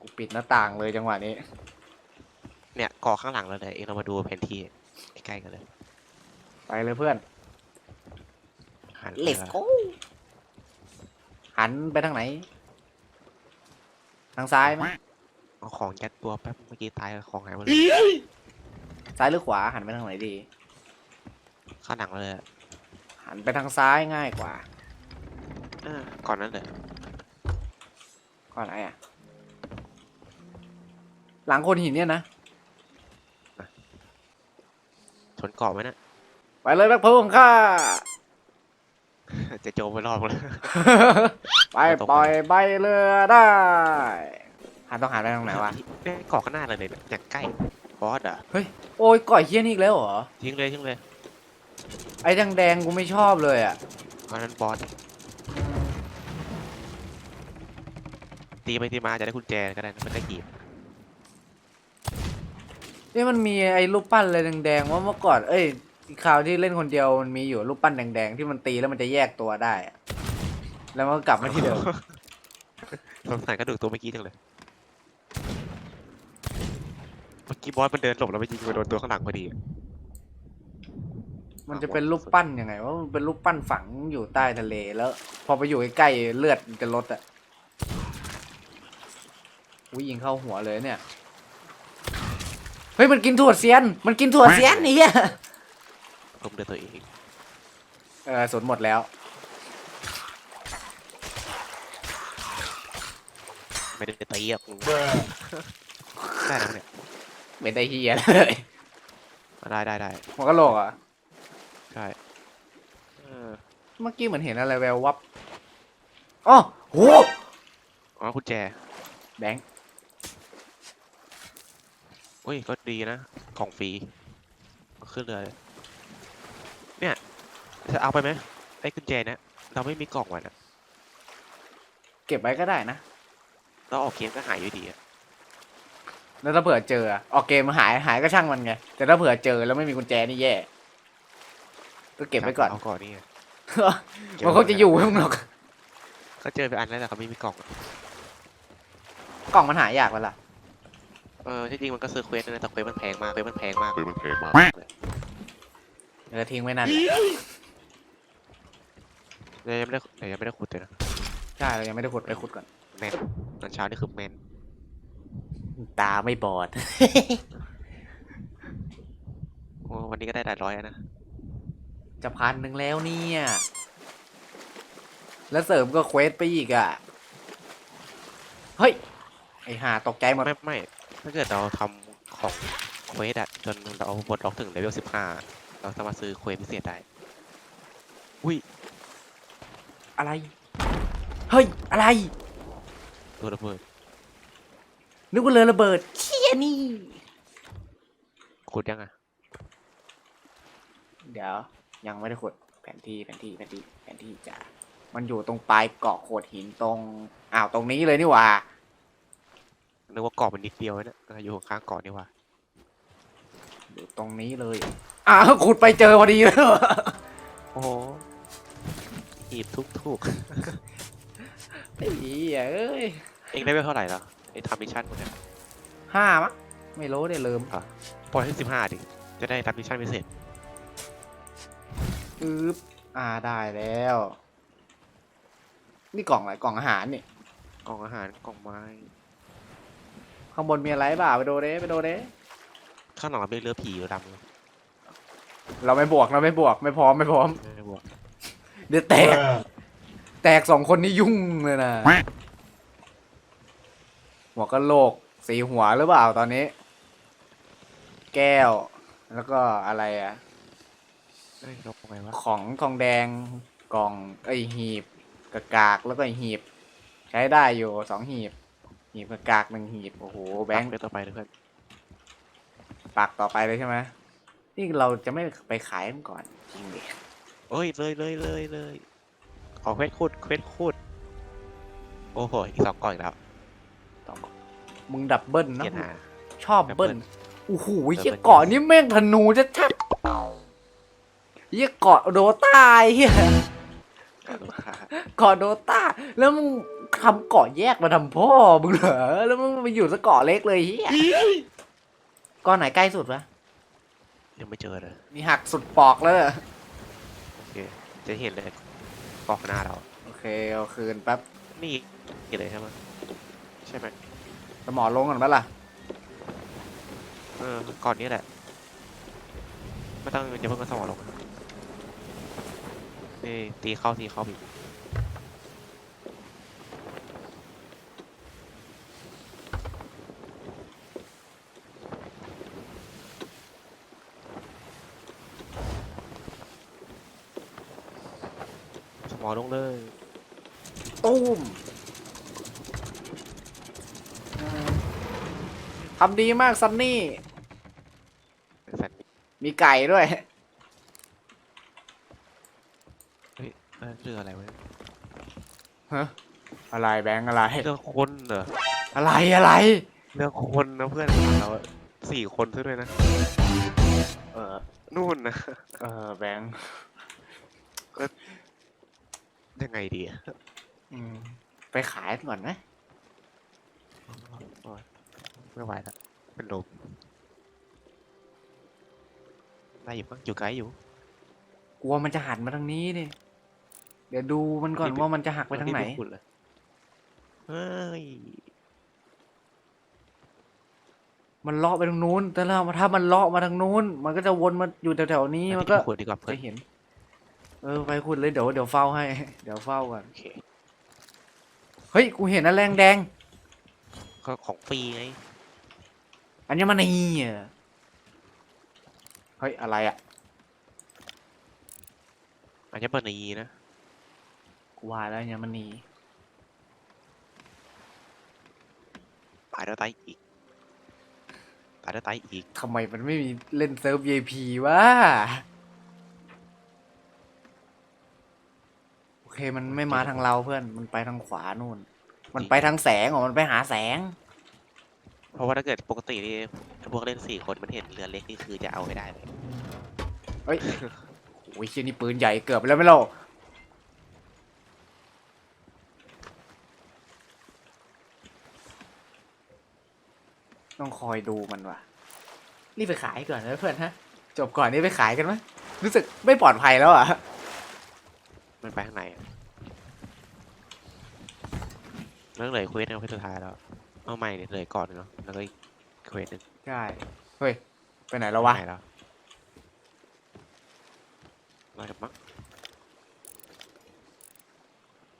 กูปิดหน้าต่างเลยจังหวะนี้ เนี่ยเกาะข้างหลังเราเลยเองเรามาดูแผนที่ใกล้ๆกันเลยไปเลยเพื่อน หันไป let's ละ go หันไปทางไหน ทางซ้ายไหมเอาของยัดตัวแป๊บเมื่อกี้ตายของหายหมดเลยซ้ายหรือขวา หันไปทางไหนดี ข้างหลังเราเลยอะหันไปทางซ้ายง่ายกว่าเออก่อนนั้นเลยก่อนไหนอะ หลังโคนหินเนี่ยนะชนเกาะไหมนะ ไปเลยแบ็คพูของข้า จะโจมไปรอบเลยไปปล่อยใบเรือได้หันต้องหันไปทางไหนวะเนี่ยเกาะข้างหน้าเราเลยเนี่ยอย่างใกล้บอสอะโอ้ยก่อยเฮี้ยนี่อีกแล้วเหรอ ทิ้งเลยทิ้งเลย ไอ้แดงแดงๆกูไม่ชอบเลยอะอันนั้นบอสตีไปตีมาจะได้กุญแจก็ได้นะมันได้กีบ นี่มันมีไอ้รูปปั้นอะไรแดงๆว่าเมื่อก่อน เอ้ยคราวที่เล่นคนเดียวมันมีอยู่รูปปั้นแดงๆที่มันตีแล้วมันจะแยกตัวได้อะแล้วมันก็กลับมาที่เดิมสงสัยกระดูกตัวเมื่อกี้จังเลย เมื่อกี้บอสมันเดินหลบแล้วไปยิงไปโดนตัวข้างหลังพอดีมันจะเป็นรูปปั้นยังไงว่ามันเป็นรูปปั้นฝังอยู่ใต้ทะเลแล้ว พอไปอยู่ใกล้ๆเลือดมันจะลดอะอุ้ยยิงเข้าหัวเลยเนี่ย เฮ้ยมันกินถั่วเซียน มันกินถั่วเซียนนี่อะผมเดินตัวเอง เออสนหมดแล้ว ไม่ได้ตีอะมึงได้แล้วเนี่ยไม่ได้เฮียเลยได้ได้ได้มันก็โลกอะ ใช่เออเมื่อกี้เหมือนเห็นอะไรแวววับอ๋อโห อ๋อกุญแจแบงค์ อุ้ยก็ดีนะ ของฟรีเอาขึ้นเรือเลยเนี่ยจะเอาไปไหมไอ้กุญแจเนี่ยเราไม่มีกล่องไว้นะเก็บไว้ก็ได้นะเราออกเกมก็หายอยู่ดีอะแล้วถ้าเผื่อเจออะออกเกมหายหายก็ช่างมันไงแต่ถ้าเผื่อเจอแล้วไม่มีกุญแจนี่แย่ก็เก็บไว้ก่อนเอาก่อนนี่ไงมันคงจะอยู่ข้างนอกก็เจอไปอันแล้วแต่เขาไม่มีกล่องอะกล่องมันหายากเวละ เออที่จริงมันก็ซื้อเควสนะแต่เควสมันแพงมากเควสมันแพงมาก เฮ้ยมันแพงมากเออทิ้งไว้นั่นเลยยังไม่ได้แต่ยังไม่ได้ขุดเลยนะใช่เรายังไม่ได้ขุดไปขุดก่อน แมนตอนเช้านี่คือแมนตาไม่บอด โอ้วันนี้ก็ได้หลายร้อยอะนะจะพันหนึ่งแล้วเนี่ย แล้วเสริมก็เควสไปอีกอะ เฮ้ย ไอห่าตกใจหมด ไม่ไม่ ถ้าเกิดเราทำของเควสอะจนเราบดล็อกถึงเลเวลสิบห้าเราสามารถซื้อเควสพิเศษได้ อุ้ย อะไร เฮ้ย อะไร ตัวระเบิด นึกว่าเรือระเบิดเชี่ยนี่ขุดยังอะเดี๋ยว ยังไม่ได้ขุดแผนที่แผนที่แผนที่แผนที่จ้ะมันอยู่ตรงปลายเกาะโขดหินตรง อ้าว ตรงนี้เลยนี่หว่า นึกว่าเกาะมันนิดเดียวนะเอออยู่ข้างเกาะนี่หว่าอยู่ตรงนี้เลยอ้าวขุดไปเจอพอดีเลยโอ้โหหีบทุกทุกไอ้เหี้ยเอ้ยเองได้ไปเท่าไหร่แล้วไอ้ทำมิชชั่นหมดเนี่ยห้ามั้งไม่รู้ได้ลืมปล่อยให้สิบห้าดิ จะได้ทำมิชชั่นพิเศษอึ๊บอ่าได้แล้ว นี่กล่องอะไรกล่องอาหารนี่กล่องอาหารกล่องไม้ ข้างบนมีอะไรบ้าไปดูเด้ไปดูเด้ข้างหลังเราเป็นเรือผีเรือดำเลยเราไม่บวกเราไม่บวกไม่พร้อมไม่พร้อมไม่บอกเดี๋ยวแตก แตกสองคนนี่ยุ่งเลยนะหัวกะโหลกสีหัวหรือเปล่าตอนนี้ แก้ว แล้วก็อะไรอะเอ้ยลงไงวะของทองแดงกล่องไอยหีบกระกากแล้วก็หีบ ใช้ได้อยู่สองหีบ หีบกระกากหนึ่งหีบ โอ้โห แบงค์เดี๋ยวต่อไปเลยเพื่อนปักต่อไปเลยใช่ไหมนี่เราจะไม่ไปขายมันก่อนจริงดิเอ้ยเลยเลยเลยเลยขอเควสคูดเควสคูดโอ้โหอีกสองกล่องอีกแล้วต้องมึงดับเบิลนะเกียรติหา ชอบดับเบิ้เบิ้ลลโอ้โหดับเบิ้ลเหี้ยเกาะนี่แม่งธนูจะชัดเหี้ยเกาะโดตาไอ้เหี้ยเกาะโดตาแล้วมึง ทำเกาะแยกมาทำพ่อมึงเหรอแล้วมึงมาอยู่สเกาะเล็กเลยเฮียก้อนไหนใกล้สุดวะยังไม่เจอเลยมีหักสุดปอกแล้วเหรอโอเคจะเห็นเลยกอกหน้าเรา โอเคเอาคืนแป๊บนี่นี่เลยใช่ไหมใช่ไหมสมอลงก่อนปะล่ะเออก่อนนี้แหละไม่ต้องจะเพิ่งกระสมอลงนะนี่ตีเข้าตีเข้าอีก อลงเลยตุ้มทำดีมากซันนี่สันมีไก่ด้วยเฮ้ยเอ้ยเรืออะไรวะเนี่ยฮะอะไรแบงค์อะไร เรือคนเหรออะไรอะไร เรือคนนะเพื่อนเราอะสี่คนซะด้วยนะ เออนู่นนะ เออแบงค์ ยังไงดีอะอืม ไปขายก่อนไหมโอ๊ยไม่ไหวแล้วเป็นลมได้อยู่มั้งอยู่ไกลอยู่ กลัวมันจะหันมาทางนี้ดิเดี๋ยวดูมันก่อนพี่ว่ามันจะหักไปทางไหน ม่ด้พูดเลยเฮ้ยมันเลาะไปทางนู้น แต่เราถ้ามันเลาะมาทางนู้น มันก็จะวนมาอยู่แถวๆนี้ มันก็ขวดดีกว่าเพื่อจะนเห็น เออไปคุณเลยเดี๋ยวเดี๋ยวเฝ้าให้ เดี๋ยวเฝ้าก่อนโอเคเฮ้ยกูเห็นนะแรงแดงก็ของฟรีไงอัญมณีอะเฮ้ยอะไรอะอันนี้เปิดในยีนะกูว่าแล้วอัญมณีตายแล้วตายอีกตายแล้วตายอีกทำไมมันไม่มีเล่นเซิร์ฟ VIP วะ โอ เคมันไม่มาทางเราเพื่อนมันไปทางขวานู่น มันไปทางแสงอ๋อมันไปหาแสง เพราะว่าถ้าเกิดปกตินี่พวกเล่นสี่คนมันเห็นเรือเล็กนี่คือจะเอาไม่ได้เลยเฮ้ยโอ้ยเชี่ยนี่ปืนใหญ่เกือบไปแล้วไม่เล่าต้องคอยดูมันว่ะ รีบไปขายก่อนนะเพื่อนฮะ จบก่อนนี่ไปขายกันไหมรู้สึกไม่ปลอดภัยแล้วอะ มันไปข้างในอะเรื่องเหลยเควสเอาเควสสุดท้ายแล้ว เอาใหม่เนี่ยเหลยก่อนเนาะแล้วก็อีกเควสหนึ่งใช่ เฮ้ย ไปไหนแล้ววะไหนแล้วมาจากมั้ง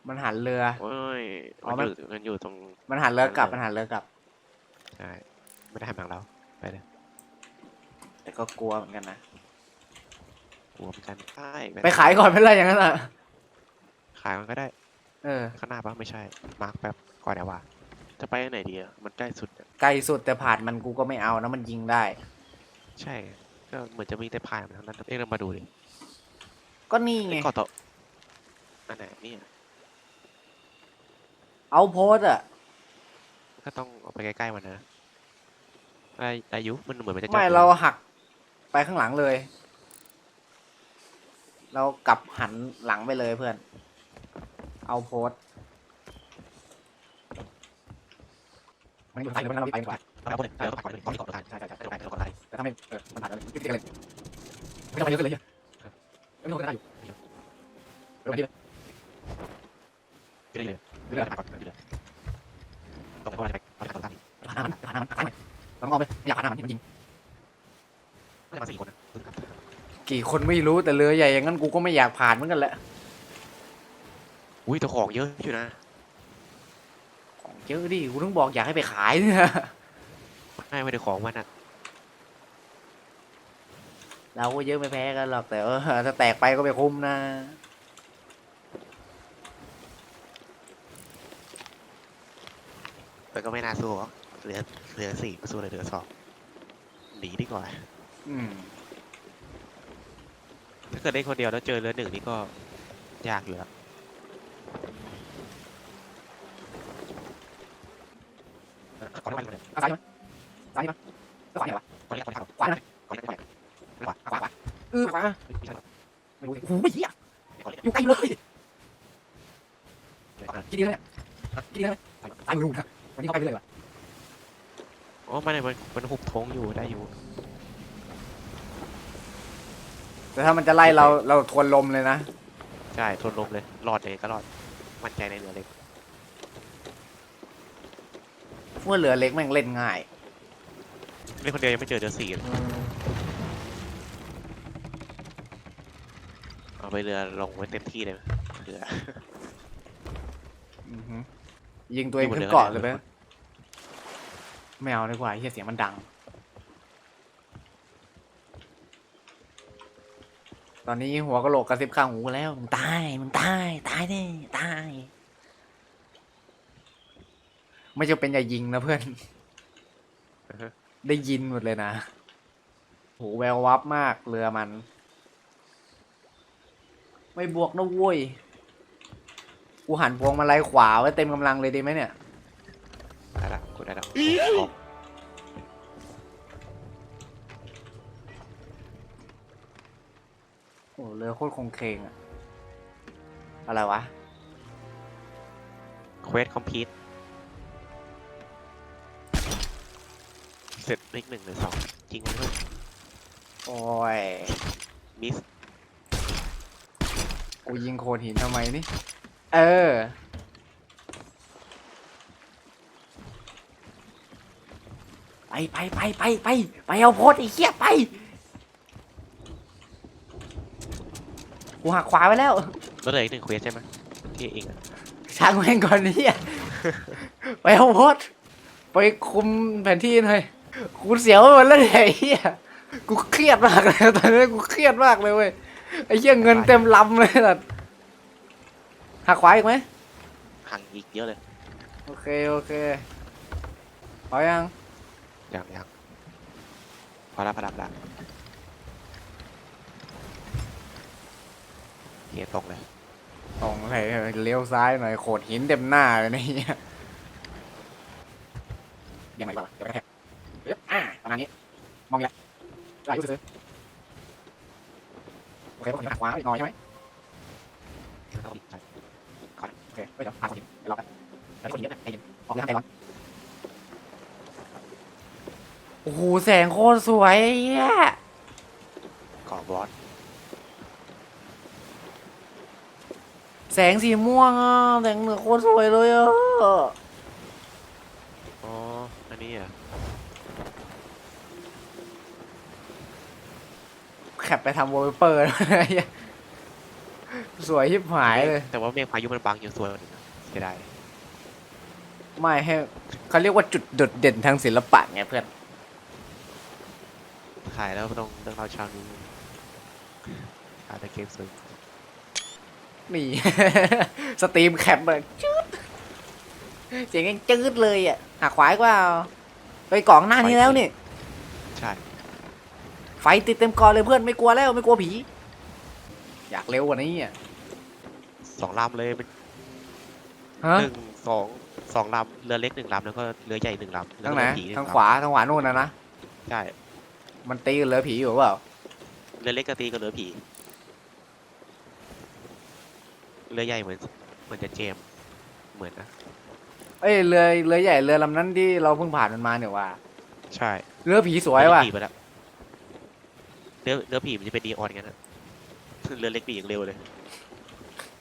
มันหันเรือโอ้ยอ๋อมันมันอยู่มันอยู่ตรง มันหันเรือกลับหัมันนเรือหันเรือกลับ ใช่ไม่ได้ทำทางเรา ไปเลย แต่ก็กลัวเหมือนกันนะกลัวเหมือนกันใช่ไปขายก่อนไม่เป็นไรอย่างนั้นอะ ขายมันก็ได้เออ ข้างหน้าปะไม่ใช่ มาร์กแป๊บก่อนเดี๋ยวว่าจะไปไหนดีอะมันใกล้สุดอะไกลสุดแต่ผ่านมันกูก็ไม่เอานะมันยิงได้ ใช่ ก็เหมือนจะมีแต่พายมันทั้งนั้นเอ๊ะเรามาดูดิก็นี่ไง ไอ้เกาะโตะอันไหนเนี่ย เอาโพสอะก็ต้องเอาไปใกล้ๆมันนะอาอายุมันเหมือนมันจะจอดไม่อยู่เราหักไปข้างหลังเลย เรากลับหันหลังไปเลยเพื่อน เอาโพสมันอยู่ท้ายหรือมันเราไปก่อนเราไปเราไปก่อนเลยก่อนที่เกาะโตะใช่ใช่ใช่เราไปเราก่อนเลยแต่ถ้าไม่เออมันผ่านแล้วคิดกันเลยไม่ต้องไปเยอะกันเลยไม่ต้องไปได้อยู่เออมาดิเรื่อยๆเรื่อยๆก่อนเรื่อยๆตรงไปว่าจะไปเอาไปเกาะโตะผ่านหน้ามันผ่านหน้ามันผ่านหน้ามันเราต้องเอาไปไม่อยากผ่านหน้ามันมันยิงไม่ได้มาสี่คนนะกี่คนไม่รู้แต่เรือใหญ่อย่างนั้นกูก็ไม่อยากผ่านเหมือนกันแหละ อุ้ยแต่ของเยอะอยู่นะ ของเยอะดิกูต้องบอกอยากให้ไปขายเนี่ยไม่ไม่ได้ของมันอะเราก็เยอะไม่แพ้กันหรอกแต่ว่าถ้าแตกไปก็ไม่คุ้มนะแต่ก็ไม่น่าสู้หรอกเหลือเหลือสี่มาสู้เลยเหลือสองหนีดีกว่าอืมถ้าเกิดได้คนเดียวแล้วเจอเรือหนึ่งนี่ก็ยากอยู่แล้วเออขอน้ำ มันเลยเอาซ้ายมาซ้ายมาแล้วขวาไหนวะขอเรียกขอเรียกขวานะขอเรียกขอเรียกขวาขวาขวาเออขวาไม่ใช่หรอไม่รู้ดิโอ้โหเหี้ยขอเรียกอยู่ใกล้เลยขอเรียกคิดดีแล้วเนี่ยเที่ได้ไหมตายลุงนะวันนี้เขาไปเลยวะอ๋อมันมันมันหุบธงอยู่ได้อยู่ แต่ถ้ามันจะไล่เราเราทวนลมเลยนะ ใช่ทนลมเลยรอดเลยก็รอด มั่นใจในเรือเล็ก เมื่อเหลือเล็กแม่งเล่นง่าย เล่นคนเดียวยังไม่เจอเดือสี่เลยเอาไปเรือลงไว้เต็มที่เลยเรือ อือหือยิงตัวเองอยู่บนขึ้นเรือเกาะก็เลได้ยไหมไม่เอาดีกว่าเฮียเสียงมันดัง ตอนนี้หัวกะโหลกกระซิบข้างหูแล้ว มึงตาย มึงตาย ตายแน่ตาย ไม่จะเป็นอย่ายิงนะเพื่อน อือฮะได้ยินหมดเลยนะโหแวววับมากเรือมัน ไม่บวกนะเว้ย กูหันพวงมาลัยขวาไว้เต็มกำลังเลยดีไหมเนี่ย ได้ละกดได้ละออกโอ้เรือโคตรคงเคงอะอะไรวะ เควสคอมพลีท เสร็จเลขหนึ่งหรือสองจริงไหมเพื่อนโอ้ยมิสกูยิงโคนหินทำไมนี่ เออ ไปไปไปไปไปไปเอาโพสต์ไอ้เหี้ยไป กูหักขวาไปแล้วก็เหลยอีกหนึ่งเควสใช่ไหมที่เองอะช่างแม่งก่อนนี่ไปเอาโพสต์ไปคุมแผนที่หน่อย กูเสียวไปหมดแล้วเนี่ยไอ้เหี้ยกูเครียดมากเลยตอนนี้กูเครียดมากเลยเว้ยไอ้เหี้ยเงินเต็มลำเลยล่ะหักขวาอีกไหมห่างอีกเยอะเลยโอเคโอเคพอยังยังยังพอละพอละพอละโอเคตรงเลยตรงเลยเลี้ยวซ้ายหน่อยโขดหินเต็มหน้าเลยนะเนี่ยยังไงบ้าง ประมาณนี้ มองแล้วได้ยูซื้อโอเคพวกหินหักขวาอีกหน่อยใช่ไหมต้องอีกใช่ก่อนโอเคไม่เดี๋ยวพาคนหินเดี๋ยวรอแป๊บเดี๋ยวคนหินเยอะนะใจเย็นออกเรือทางใจร้อนโอ้โหแสงโคตรสวยไอ้เหี้ยเกาะบอสแสงสีม่วงอะแสงเหนือโคตรสวยเลยอะอ๋อ อันนี้อะ คปไปทำวอลเปเปอร์สวยชิบหายเลย แต่ว่าเมฆพายุมันบังอยู่ส่วนหนึ่งนะเสียดายไม่ให้เขาเรียกว่าจุดโดดเด่นทางศิลปะไงเพื่อนถ่ายแล้วต้องเรื่องราวเช้านี้อาจจะเกมสวยนี่ สตรีมแคปเลยจืดเสียงยังจืดเลยอะหักขวายกว่า ไปกล่องหน้านี้แล้วนี่ใช่ ไฟติดเต็มกอเลยเพื่อนไม่กลัวแล้วไม่กลัวผี อยากเร็วกว่านี้อะสองลำเลยเป็นฮะหนึ่งสองสองลำเรือเล็กหนึ่งลำแล้วก็เรือใหญ่หนึ่งลำแล้วทางก็ไหนเรือผีนึ่ทางลำขวาทางขวานู่นนะนะใช่มันตีกันเหลือผีอยู่เปล่าเรือเล็กก็ตีกับเรือผีเรือใหญ่เหมือนเหมือนจะเจมส์เหมือนนะเอ้ยเรือเรือใหญ่เรือลำนั้นที่เราเพิ่งผ่านมันมาเนี่ยว่าใช่เรือผีสวยว่ะ เรือผีไปแล้วเรือเรือผีมันจะเป็นดีออนกันนะเรือเล็กปีอย่างเร็วเลย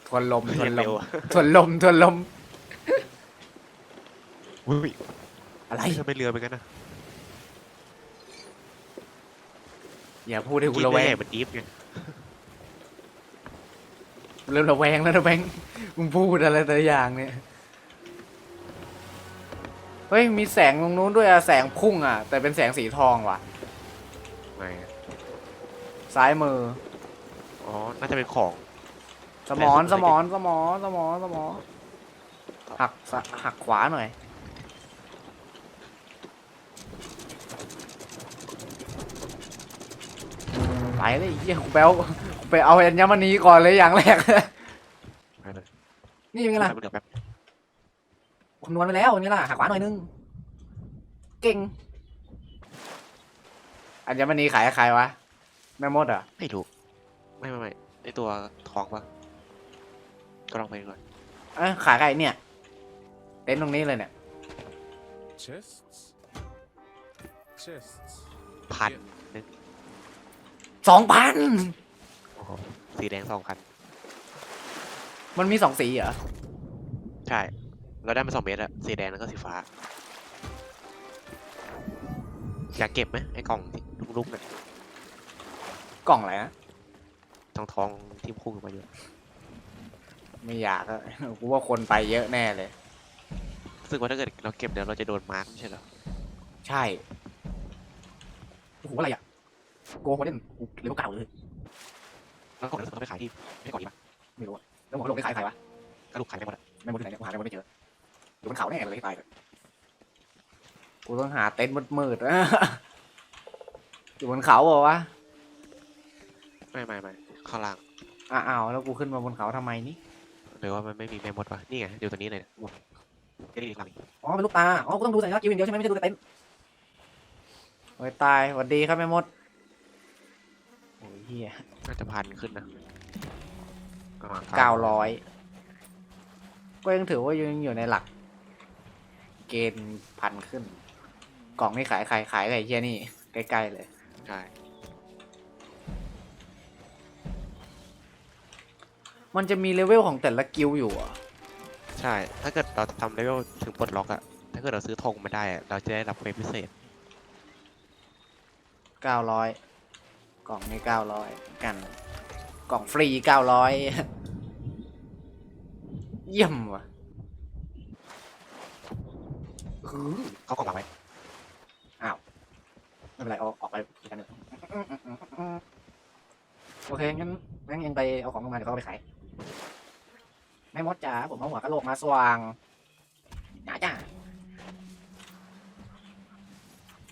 ทวนลมทวนลเร็วมอะทวนลมทวนลมอุ้ยอะไรทำไมเรือเป็นกันนะอย่าพูดให้กูคิดระเรืแวองใหญ่มันดีฟไงเริ่มระแวงแล้วนะแบงค์มึงพูดอะไรแต่ละอย่างเนี่ยเฮ้ยมีแสงตรงนู้นด้วยอะแสงพุ่งอะแต่เป็นแสงสีทองว่ะไงอะ ซ้ายมือ อ๋อ น่าจะเป็นของ สมอนแสสงมสีอนสมอนสมอนสมอนหักสะหักขวาหน่อย ไปเลยไอ้เฮียกูไปเอากูไปเอาอัญมณีก่อนเลยอย่างแรก ไปเลยนี่ยังไงล่ะเดี๋ยวแป๊บคำนวณไปแล้วนี่ล่ะหักขวาหน่อยนึง เก่ง อัญมณีขายให้ใครวะ แม่มดเหรอะไม่ถูกไม่ไม่ไม่ไอตัวทองปะก็ลองไปก่อนเอ้ยขายใครเนี่ย เต็นท์ตรงนี้เลยเนี่ย Chests? Chests. พันสองพัน โอ้โหสีแดงสองคันมันมีสองสีเหรอ ใช่ เราได้มาสองเมตรอะสีแดงแล้วก็สีฟ้า อยากเก็บไหมไอ้กล่องลูกๆเนี่ย กล่องอะไรนะทองทองๆที่พุ่งออกมาอยู่ไม่อยากอะกูว่าคนไปเยอะแน่เลย รู้สึกว่าถ้าเกิดเราเก็บเดี๋ยวเราจะโดนมาร์กไม่ใช่เหรอใช่โอ้โหอะไรอะโกงมาเล่นกูเร็วเก่าเลยแล้วกล่องนั้นเราไปขายที่ไม่ก่อนดีป่ะไม่รู้อะแล้วหมอลงไปขายใครวะกระดูกขายไม่หมดอะไม่หมดที่ไหนเนี่ยกูหาไม่หมดไม่เจออยู่บนเขาแน่เลยที่ตายเลยกูต้องหาเต็นท์มืดๆอยู่บนเขาเปล่าวะ ไม่ไม่ไม่ข้างล่างอ้าวแล้วกูขึ้นมาบนเขาทำไมนี่หรือว่ามันไม่มีแม่มดวะนี่ไงอยู่ตัวนี้เลยเนี่ยหมดไม่ได้อีกหลังอีกอ๋อเป็นลูกตาอ๋อกูต้องดูสัญลักษณ์คิวอย่างเดียวใช่ไหมไม่ใช่ดูแต่เต็นท์โอ้ยตายสวัสดีครับแม่มดโอ้ยเฮียน่าจะพันขึ้นนะประมาณเก้าร้อยก็ยังถือว่ายังอยู่ในหลัก เกณฑ์พันขึ้น กล่องนี่ขายขายขายไก่เฮียนี่ใกล้ๆเลยใช่ มันจะมีเลเวลของแต่ละกิลด์อยู่เหรอะใช่ ถ้าเกิดเราทำเลเวลถึงปลดล็อกอะถ้าเกิดเราซื้อธงมาได้อะเราจะได้รับเควสพิเศษ เก้าร้อยกล่องนี่เก้าร้อยกัน กล่องฟรีเก้าร้อยเยี่ยมว่ะหือเขากล่องวางไว้ไม่เป็นไรเอาออกไปอีกอันหนึ่งโอเคงั้นงั้นยังไปเอาของลงมาเดี๋ยวเขาเอาไปขาย แม่มดจ๋าผมเอาหัวกะโหลกมาสว่างจ้าจ้า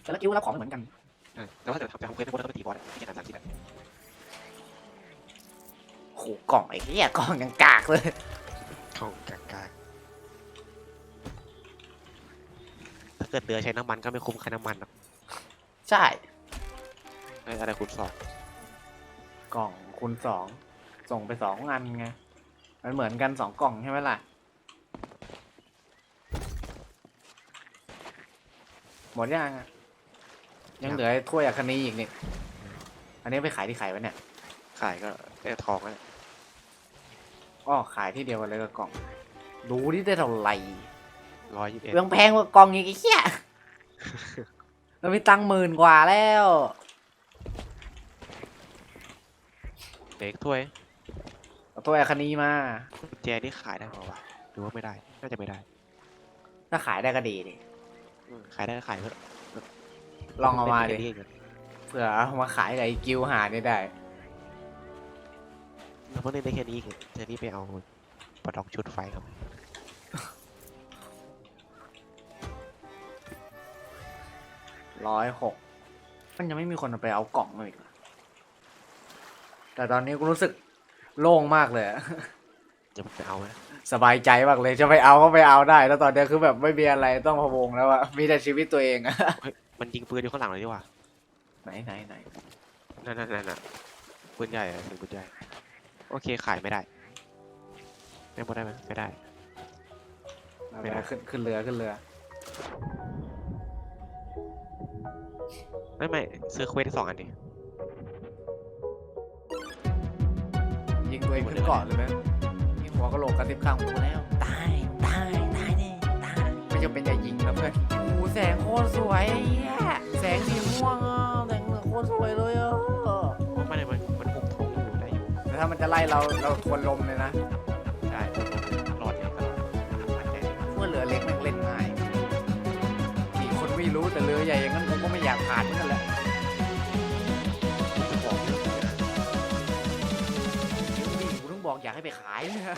แต่ละกิ้วรับของไม่เหมือนกันใช่แต่ว่าถ้าเกิดทำจะทำเควสไม่หมดแล้วก็ไปตีบอสอะที่จะทำสามสิบอะโหกล่องไอ้เหี้ยกล่องยังกากเลยของกากาถ้าเกิดเรือใช้น้ำมันก็ไม่คุ้มค่าน้ำมันหรอกใช่ เอ้ยอะไรคุณสอนกล่องคูณสองส่งไปสองอันไง มันเหมือนกันสองกล่องใช่ไหมล่ะ หมดยังอะยังเหลือไอ้ถ้วยอัคนีอีกนี่ อันนี้ไปขายที่ขายวะเนี่ย ขายก็ได้ทองแล้วอ้อขายที่เดียวกันเลยกับกล่องดูที่ได้เท่าไหร่ร้อยยี่สิบเอ็ดเรื่องแพงกว่ากล่องอีกไอ้เหี้ยเรามีตังค์หมื่นกว่าแล้วเด็กถ้วย เอาถ้วยอัคนีมา กุญแจนี่ขายได้เปล่าวะหรือว่าไม่ได้ น่าจะไม่ได้ถ้าขายได้ก็ดีดิอืมขายได้ก็ขายเถอะลองเอามาดิล่นแค่นี้เองเผื่อเอามาขายกับไอ้กิวหานี่ได้ เราเพิ่งเล่นได้แค่นี้เองเจนี่ไปเอาปลดล็อกชุดไฟครับร้อยหก มันยังไม่มีคนเอาไปเอากล่องมาอีกเหรอแต่ตอนนี้กูรู้สึก โล่งมากเลยอะจะไปเอาไหมสบายใจมากเลยจะไปเอาก็ไปเอาได้ แล้วตอนนี้คือแบบไม่มีอะไรต้องพะวงแล้วอะมีแต่ชีวิตตัวเองอะมันยิงปืนอยู่ข้างหลังเลยดีกว่าไหนไหนไหนนั่นนั่นนั่นน่ะปืนใหญ่อะถึงปืนใหญ่โอเคขายไม่ได้ไม่หมดได้ไหมไม่ได้ เอาไม่ไปได้ขึ้นขึ้นเรือขึ้นเรือ ไม่ไม่ซื้อเควสที่สองอันดิ ยิงตัวเองขึ้นเกาะเลยไหมยิงหัวกระโหลกกระติบข้างหูแล้ว ตาย ตาย ตายแน่ตายไม่จำเป็นอย่ายิงนะเพื่อนโอ้โหแสงโคตรสวยไอ้เหี้ยแสงสีม่วงอะแสงเหลืองโคตรสวยเลยอะไม่ได้มันมันหุบทงอยู่ได้อยู่แต่ถ้ามันจะไล่เราเราทวนลมเลยนะใช่หลอดเนี่ยตลอดหายใจเมื่อเรือเล็กแม่งเล่นง่ายมีคนไม่รู้แต่เรือใหญ่อย่างนั้นผมก็ไม่อยากผ่านเหมือนกันแหละ อยากให้ไปขายนะ